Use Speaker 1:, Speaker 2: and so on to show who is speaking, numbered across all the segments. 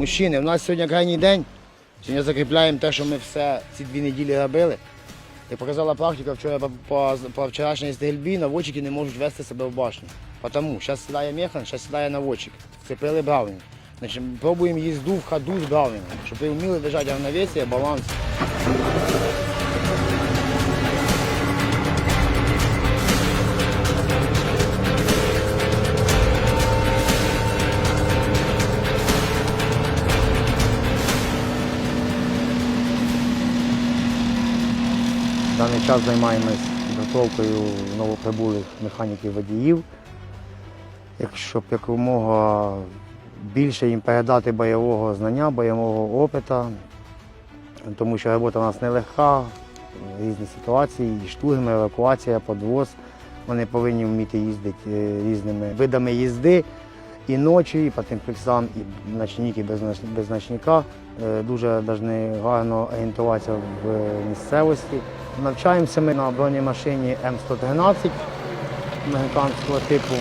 Speaker 1: Мужчини, у нас сьогодні крайній день. Сьогодні закріпляємо те, що ми все ці дві неділі робили. Як показала практика, вчора по, по, по вчорашній стрільбі наводчики не можуть вести себе в башню. Тому зараз сідає механ, зараз сідає наводчик. Вцепили браунінг. Значить, пробуємо їзду в ходу з бравлінгом, щоб ви вміли держати равновесие, баланс. Даний час займаємось підготовкою новоприбулих механіків водіїв. Якщо б якомога більше їм передати бойового знання, бойового опиту, тому що робота у нас нелегка, різні ситуації, і штурми, евакуація, подвоз. Вони повинні вміти їздити е, різними видами їзди і ночі, і по тим фіксам, і ночник, і без, ночника. Е, Дуже повинні гарно орієнтуватися в місцевості. Навчаємося ми на бронемашині М113 американського типу.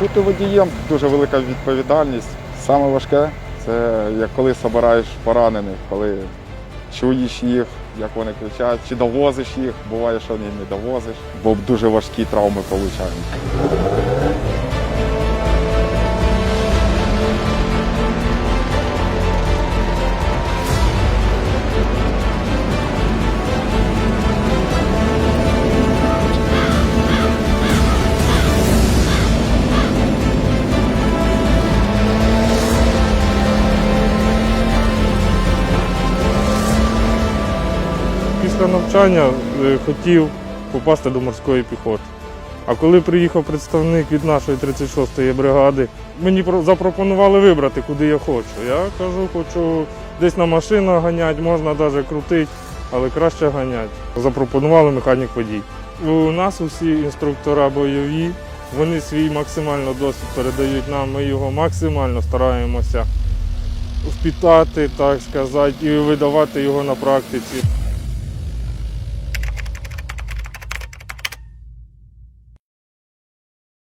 Speaker 2: Бути водієм дуже велика відповідальність. Саме важке це як коли збираєш поранених, коли чуєш їх, як вони кричать, чи довозиш їх, буває, що не довозиш, бо дуже важкі травми отримують.
Speaker 3: Після навчання е, хотів попасти до морської піхоти. А коли приїхав представник від нашої 36-ї бригади, мені запропонували вибрати, куди я хочу. Я кажу, хочу десь на машинах ганяти, можна навіть крутити, але краще ганяти. Запропонували механік водій. У нас усі інструктора бойові, вони свій максимально досвід передають нам, ми його максимально стараємося впітати, так сказати, і видавати його на практиці.